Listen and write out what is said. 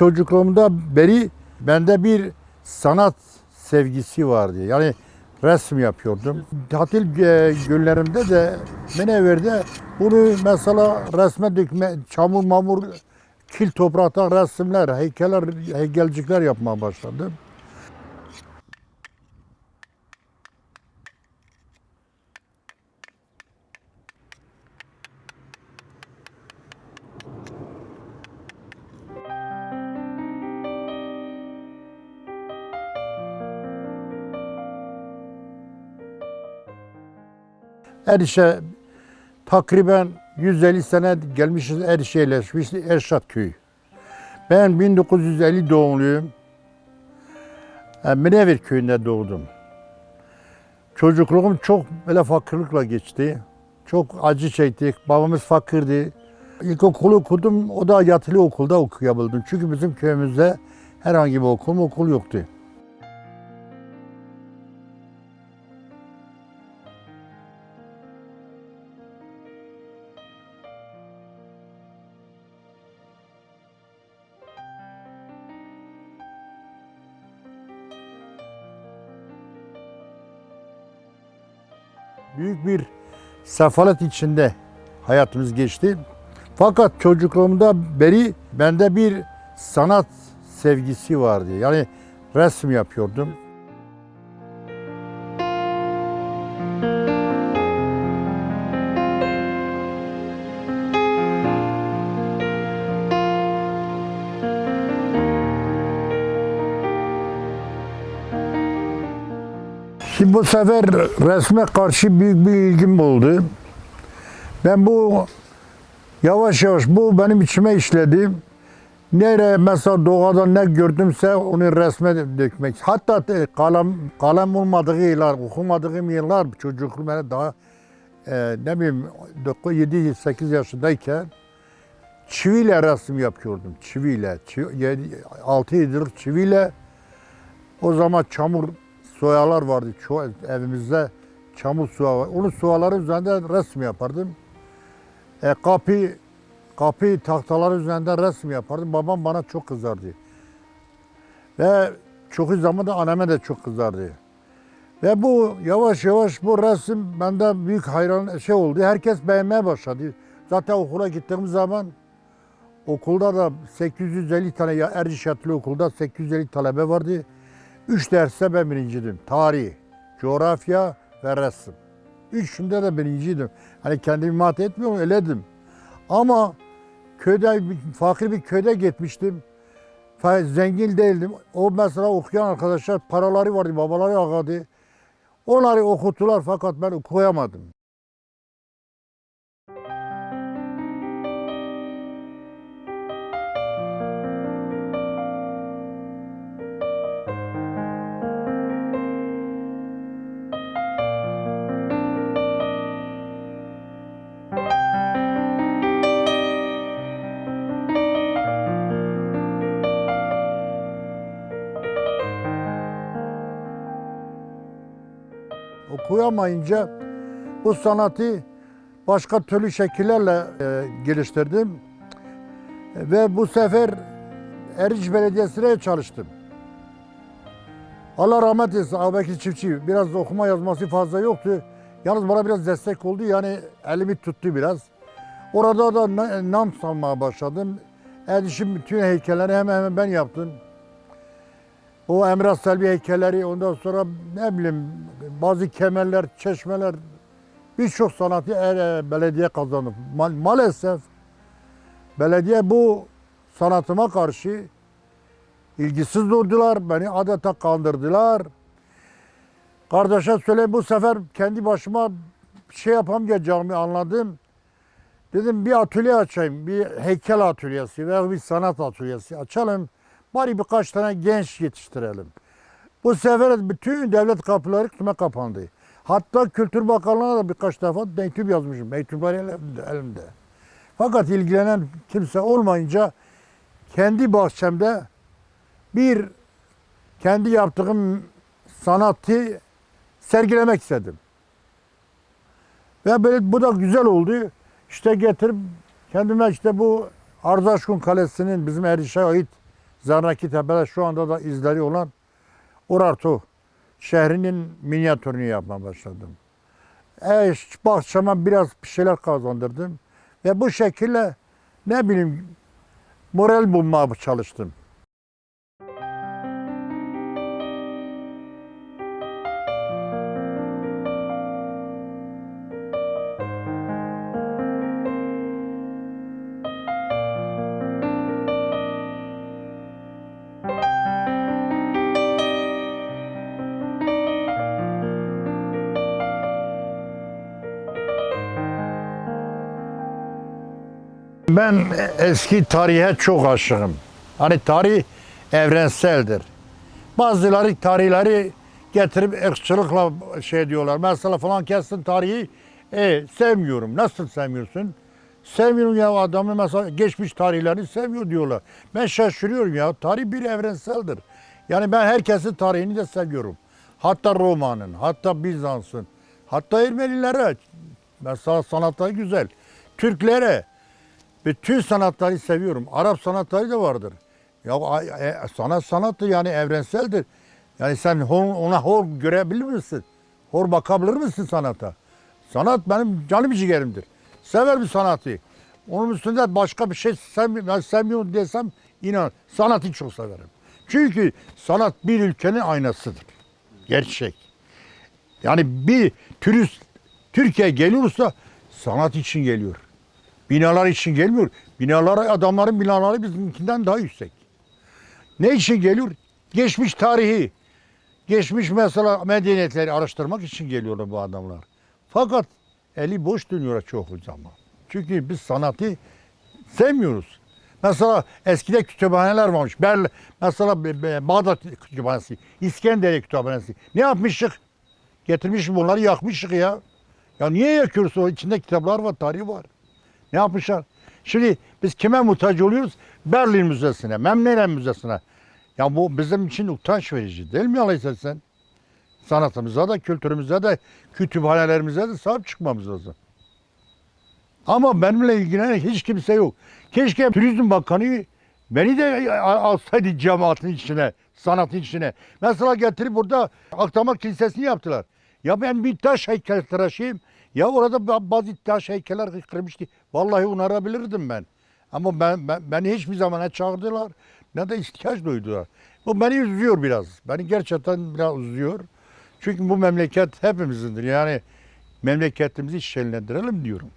çocukluğumda beri bende bir sanat sevgisi vardı. Yani resim yapıyordum. Tatil e, günlerimde de Meneverde bunu mesela resme dökme, çamur mamur, kil topraktan resimler, heykeller, heykelcikler yapmaya başladım. Erişe takriben 150 sene gelmişiz Erişe Erşat köyü. Ben 1950 doğumluyum. E, Münevir köyünde doğdum. Çocukluğum çok böyle fakirlikle geçti. Çok acı çektik. Babamız fakirdi. İlkokulu okudum. O da yatılı okulda okuyabildim. Çünkü bizim köyümüzde herhangi bir okul okul yoktu. Büyük bir sefalet içinde hayatımız geçti. Fakat çocukluğumda beri bende bir sanat sevgisi vardı. Yani resim yapıyordum. Bu sefer resme karşı büyük bir ilgim oldu. Ben bu yavaş yavaş bu benim içime işledi. Nere mesela doğada ne gördümse onu resme dökmek. Hatta kalem kalem olmadığı yıllar, okumadığım yıllar çocukluğum ben daha e, ne bileyim 7-8 yaşındayken çiviyle resim yapıyordum. Çiviyle. Çivi, 6 yıldır çiviyle o zaman çamur soyalar vardı çoğu evimizde çamur suya var. Onun suaları üzerinde resim yapardım. E, kapı kapı tahtaları üzerinde resim yapardım. Babam bana çok kızardı. Ve çok zaman da anneme de çok kızardı. Ve bu yavaş yavaş bu resim bende büyük hayran şey oldu. Herkes beğenmeye başladı. Zaten okula gittiğim zaman okulda da 850 tane ya Erciş Yatılı okulda 850 talebe vardı. Üç derste ben birinciydim. Tarih, coğrafya ve resim. Üçünde de birinciydim. Hani kendimi mat etmiyorum, öyledim. Ama köyde, fakir bir köyde gitmiştim. Zengin değildim. O mesela okuyan arkadaşlar paraları vardı, babaları agadı. Onları okuttular fakat ben okuyamadım. Okuyamayınca bu sanatı başka türlü şekillerle e, geliştirdim. Ve bu sefer Eriç Belediyesi'ne çalıştım. Allah rahmet eylesin Ağabekir Çiftçi. Biraz okuma yazması fazla yoktu. Yalnız bana biraz destek oldu. Yani elimi tuttu biraz. Orada da na- nam salmaya başladım. Eriş'in bütün heykelleri hemen hemen ben yaptım. O Emrah Selvi heykelleri, ondan sonra ne bileyim bazı kemerler, çeşmeler, birçok sanatı er- belediye kazandı. Ma- maalesef belediye bu sanatıma karşı ilgisiz durdular. Beni adeta kandırdılar. Kardeşe söyle bu sefer kendi başıma şey yapamayacağımı anladım. Dedim bir atölye açayım, bir heykel atölyesi veya bir sanat atölyesi açalım. Bari birkaç tane genç yetiştirelim. Bu sefer bütün devlet kapıları kime kapandı. Hatta Kültür Bakanlığı'na da birkaç defa mektup yazmışım. Mektuplar elimde. elimde. Fakat ilgilenen kimse olmayınca kendi bahçemde bir kendi yaptığım sanatı sergilemek istedim. Ve böyle bu da güzel oldu. İşte getirip kendime işte bu Arzaşkun Kalesi'nin bizim Eriş'e ait Zarnaki Tepe'de şu anda da izleri olan Urartu şehrinin minyatürünü yapmaya başladım. E, bahçeme biraz bir şeyler kazandırdım. Ve bu şekilde ne bileyim moral bulmaya çalıştım. Ben eski tarihe çok aşığım. Hani tarih evrenseldir. Bazıları tarihleri getirip ırkçılıkla şey diyorlar. Mesela falan kestin tarihi e, sevmiyorum. Nasıl sevmiyorsun? Sevmiyorum ya adamı mesela geçmiş tarihlerini sevmiyor diyorlar. Ben şaşırıyorum ya. Tarih bir evrenseldir. Yani ben herkesin tarihini de seviyorum. Hatta Roma'nın, hatta Bizans'ın, hatta Ermenilere. Mesela sanatları güzel. Türklere, bütün sanatları seviyorum. Arap sanatları da vardır. Ya e, sanat sanattır yani evrenseldir. Yani sen ona hor görebilir misin? Hor bakabilir misin sanata? Sanat benim canım ciğerimdir. Sever bir sanatı. Onun üstünde başka bir şey sevmiyorum, sevmiyorum desem inan sanatı çok severim. Çünkü sanat bir ülkenin aynasıdır. Gerçek. Yani bir turist Türkiye geliyorsa sanat için geliyor. Binalar için gelmiyor. Binalar adamların binaları bizimkinden daha yüksek. Ne için geliyor? Geçmiş tarihi, geçmiş mesela medeniyetleri araştırmak için geliyorlar bu adamlar. Fakat eli boş dönüyor çoğu zaman. Çünkü biz sanatı sevmiyoruz. Mesela eskide kütüphaneler varmış. Berl mesela Bağdat Kütüphanesi, İskenderiye Kütüphanesi. Ne yapmıştık? Getirmiş bunları yakmıştık ya. Ya niye yakıyoruz? O içinde kitaplar var, tarihi var. Ne yapmışlar? Şimdi biz kime muhtaç oluyoruz? Berlin Müzesi'ne, Memlenen Müzesi'ne. Ya bu bizim için utanç verici değil mi Aleyhisselam? Sanatımıza da, kültürümüze de, kütüphanelerimize de sahip çıkmamız lazım. Ama benimle ilgilenen hiç kimse yok. Keşke Turizm Bakanı beni de alsaydı cemaatin içine, sanatın içine. Mesela getirip burada Akdamak Kilisesi'ni yaptılar. Ya ben bir taş heykel tıraşıyım. Ya orada ba- bazı taş heykeller kırmıştı. Vallahi onarabilirdim ben. Ama ben, ben beni hiçbir zaman ne çağırdılar ne de ihtiyaç duydular. Bu beni üzüyor biraz. Beni gerçekten biraz üzüyor. Çünkü bu memleket hepimizindir. Yani memleketimizi şenlendirelim diyorum.